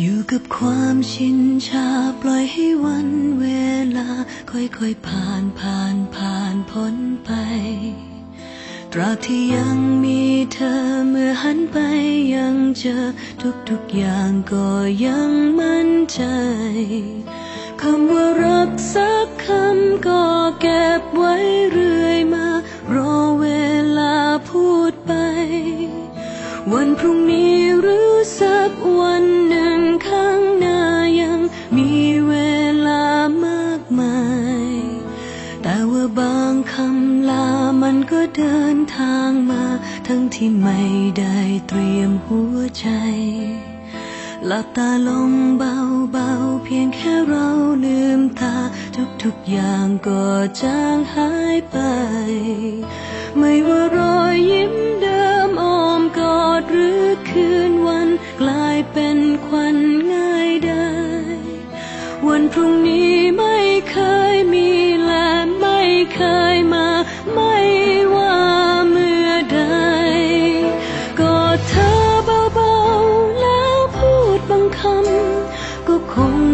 อยู่กับความชินชาปล่อยให้วันเวลา ค่อยๆผ่านผ่านผ่านพ้นไป ตราบที่ยังมีเธอเมื่อหันไปยังเจอ ทุกๆอย่างก็ยังมั่นใจคำว่ารักสักคำก็เก็บไว้เรื่อยมา รอเวลาพูดไป วันพรุ่งนี้ ที่ไม่ได้เตรียมหัวใจ หลับตาลงเบาๆ เพียงแค่เราลืมตา ทุกๆอย่างก็จางหายไป ไม่ว่ารอยยิ้มเดิมอ้อมกอดหรือคืนวันกลายเป็นควันง่ายได้ วันพรุ่งนี้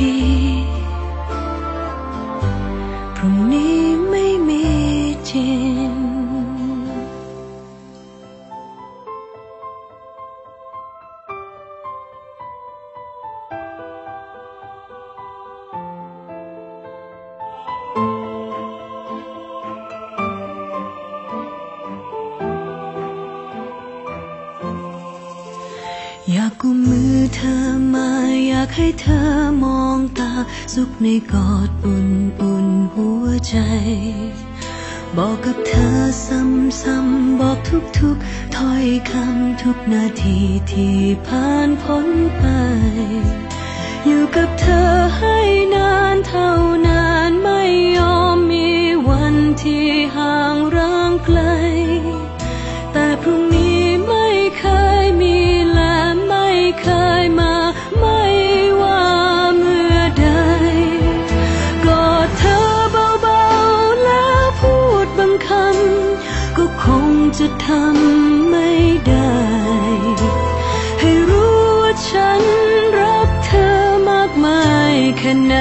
บ กุมมือเธอมาอยากให้เธอมองตา สุขในกอดอุ่นอุ่นหัวใจ บอกกับเธอซ้ำๆบอกทุกๆถ้อยคำทุกนาทีที่ผ่านพ้นไป อยู่กับเธอให้นานเท่านานไม่ยอมมีวันที่ห่างร้างไกล ทำไม่ได้ ให้รู้ว่าฉันรักเธอมากมายแค่ไหน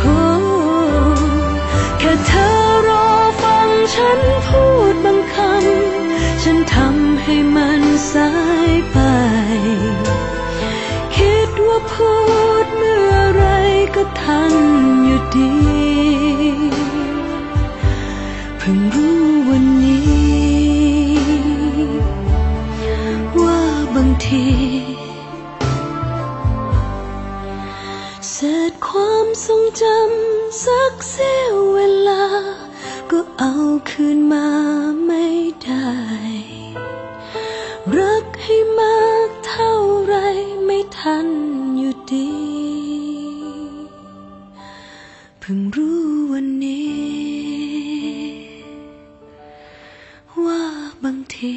โอ้แค่เธอรอฟังฉันพูดบางคำ ฉันทำให้มันสายไป คิดว่าพูดเมื่อไรก็ทันอยู่ดี ทีเศษความทรงจำสักเสี้ยวเวลา ก็เอาคืนมาไม่ได้ รักให้มากเท่าไรไม่ทันอยู่ดีเพิ่งรู้วันนี้ ว่าบางที